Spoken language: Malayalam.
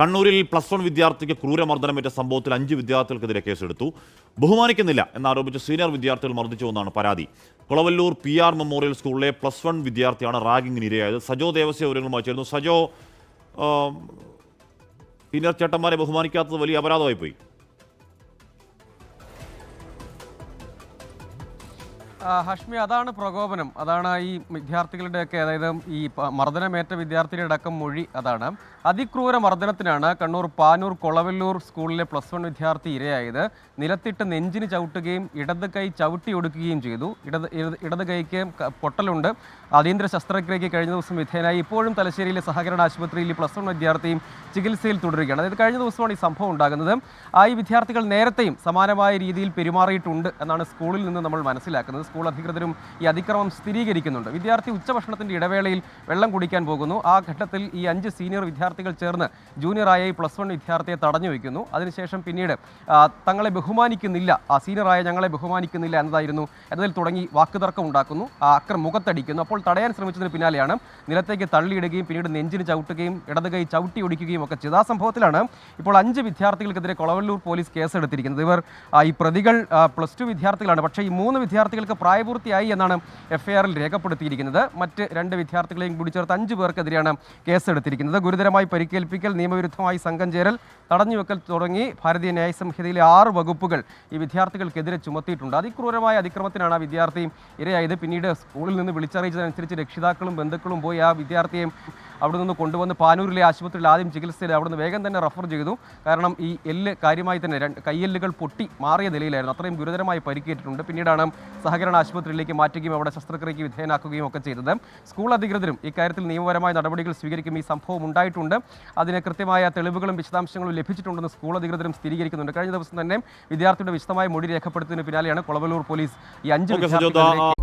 കണ്ണൂരിൽ പ്ലസ് വൺ വിദ്യാർത്ഥിക്ക് ക്രൂരമർദ്ദനമേറ്റ സംഭവത്തിൽ അഞ്ച് വിദ്യാർത്ഥികൾക്കെതിരെ കേസെടുത്തു. ബഹുമാനിക്കുന്നില്ല എന്നാരോപിച്ച് സീനിയർ വിദ്യാർത്ഥികൾ മർദ്ദിച്ചുവെന്നാണ് പരാതി. കുളവല്ലൂർ പി ആർ മെമ്മോറിയൽ സ്കൂളിലെ പ്ലസ് വൺ വിദ്യാർത്ഥിയാണ് റാഗിങ്ങിന് ഇരയായത്. സജോ ദേവസ്യ വിവരങ്ങളുമായി ചേർന്നു സജോ സീനിയർ ചേട്ടന്മാരെ ബഹുമാനിക്കാത്തത് വലിയ അപരാധമായി പോയി. ഹഷ്മി അതാണ് പ്രകോപനം. അതാണ് ഈ വിദ്യാർത്ഥികളുടെയൊക്കെ അതായത് ഈ മർദ്ദനമേറ്റ വിദ്യാർത്ഥിയുടെ അടക്കം മൊഴി അതാണ്. അതിക്രൂര മർദ്ദനത്തിനാണ് കണ്ണൂർ പാനൂർ കൊളവല്ലൂർ സ്കൂളിലെ പ്ലസ് വൺ വിദ്യാർത്ഥി ഇരയായത്. നിലത്തിട്ട് നെഞ്ചിന് ചവിട്ടുകയും ഇടത് കൈ ചവിട്ടി ഒടുക്കുകയും ചെയ്തു. ഇടത് ഇടത് കൈക്ക് പൊട്ടലുണ്ട്. അടിയന്തര ശസ്ത്രക്രിയയ്ക്ക് കഴിഞ്ഞ ദിവസം വിധേയനായി ഇപ്പോഴും തലശ്ശേരിയിലെ സഹകരണ ആശുപത്രിയിൽ പ്ലസ് വൺ വിദ്യാർത്ഥിയും ചികിത്സയിൽ തുടരുകയാണ്. അതായത് കഴിഞ്ഞ ദിവസമാണ് ഈ സംഭവം ഉണ്ടാകുന്നത്. ആ ഈ വിദ്യാർത്ഥികൾ നേരത്തെയും സമാനമായ രീതിയിൽ പെരുമാറിയിട്ടുണ്ട് എന്നാണ് സ്കൂളിൽ നിന്ന് നമ്മൾ മനസ്സിലാക്കുന്നത്. സ്കൂൾ അധികൃതരും ഈ അതിക്രമം സ്ഥിരീകരിക്കുന്നുണ്ട്. വിദ്യാർത്ഥി ഉച്ചഭക്ഷണത്തിന്റെ ഇടവേളയിൽ വെള്ളം കുടിക്കാൻ പോകുന്നു. ആ ഘട്ടത്തിൽ ഈ അഞ്ച് സീനിയർ വിദ്യാർത്ഥികൾ ചേർന്ന് ജൂനിയറായ ഈ പ്ലസ് വൺ വിദ്യാർത്ഥിയെ തടഞ്ഞു വയ്ക്കുന്നു. അതിനുശേഷം പിന്നീട് തങ്ങളെ ബഹുമാനിക്കുന്നില്ല. ആ സീനിയറായ ഞങ്ങളെ ബഹുമാനിക്കുന്നില്ല എന്നതായിരുന്നു. എന്നതിൽ തുടങ്ങി വാക്കുതർക്കം ഉണ്ടാക്കുന്നു. ആ അക്രം മുഖത്തടിക്കുന്നു. അപ്പോൾ തടയാൻ ശ്രമിച്ചതിന് പിന്നാലെയാണ് നിലത്തേക്ക് തള്ളിയിടുകയും പിന്നീട് നെഞ്ചിന് ചവിട്ടുകയും ഇടതുകൈ ചവിട്ടി ഒടിക്കുകയും ഒക്കെ ചെയ്ത ആ സംഭവത്തിലാണ് ഇപ്പോൾ അഞ്ച് വിദ്യാർത്ഥികൾക്കെതിരെ കൊളവല്ലൂർ പോലീസ് കേസെടുത്തിരിക്കുന്നത്. ഇവർ ഈ പ്രതികൾ പ്ലസ് ടു വിദ്യാർത്ഥികളാണ്. പക്ഷേ ഈ മൂന്ന് വിദ്യാർത്ഥികൾക്ക് പ്രായപൂർത്തിയായി എന്നാണ് എഫ്ഐആറിൽ രേഖപ്പെടുത്തിയിരിക്കുന്നത്. മറ്റ് രണ്ട് വിദ്യാർത്ഥികളെയും കൂടി ചേർത്ത് അഞ്ച് പേർക്കെതിരെയാണ് കേസെടുത്തിരിക്കുന്നത്. ഗുരുതരമായി പരിക്കേൽപ്പിക്കൽ നിയമവിരുദ്ധമായി സംഘം ചേരൽ തടഞ്ഞുവെക്കൽ തുടങ്ങി ഭാരതീയ ന്യായ സംഹിതയിലെ ആറ് വകുപ്പുകൾ ഈ വിദ്യാർത്ഥികൾക്കെതിരെ ചുമത്തിയിട്ടുണ്ട്. അതിക്രൂരമായ അതിക്രമത്തിനാണ് ആ വിദ്യാർത്ഥി ഇരയായത്. പിന്നീട് സ്കൂളിൽ നിന്ന് വിളിച്ചറിയിച്ചതനുസരിച്ച് രക്ഷിതാക്കളും ബന്ധുക്കളും പോയി ആ വിദ്യാർത്ഥിയെ അവിടെ നിന്ന് കൊണ്ടുവന്ന് പാനൂരിലെ ആശുപത്രിയിൽ ആദ്യം ചികിത്സയിൽ അവിടെ നിന്ന് വേഗം തന്നെ റഫർ ചെയ്തു. കാരണം ഈ എല്ല് കാര്യമായി തന്നെ രണ്ട് കയ്യെല്ലുകൾ പൊട്ടി മാറിയ നിലയിലായിരുന്നു. അത്രയും ഗുരുതരമായി പരിക്കേറ്റിട്ടുണ്ട്. പിന്നീടാണ് സഹകരണ ആശുപത്രിയിലേക്ക് മാറ്റുകയും അവിടെ ശസ്ത്രക്രിയയ്ക്ക് വിധേയനാക്കുകയും ഒക്കെ ചെയ്തത്. സ്കൂൾ അധികൃതരും ഇക്കാര്യത്തിൽ നിയമപരമായ നടപടികൾ സ്വീകരിക്കും ഈ സംഭവം ഉണ്ടായിട്ടുണ്ട്. അതിന് കൃത്യമായ തെളിവുകളും വിശദാംശങ്ങളും ലഭിച്ചിട്ടുണ്ടെന്ന് സ്കൂൾ അധികൃതരും സ്ഥിരീകരിക്കുന്നുണ്ട്. കഴിഞ്ഞ ദിവസം തന്നെ വിദ്യാർത്ഥിയുടെ വിശദമായ മൊഴി രേഖപ്പെടുത്തുന്നതിന് പിന്നാലെയാണ് കൊളവല്ലൂർ പോലീസ് ഈ അഞ്ച് വിദ്യാർത്ഥികളിലേക്ക് വിദ്യാർത്ഥികളെ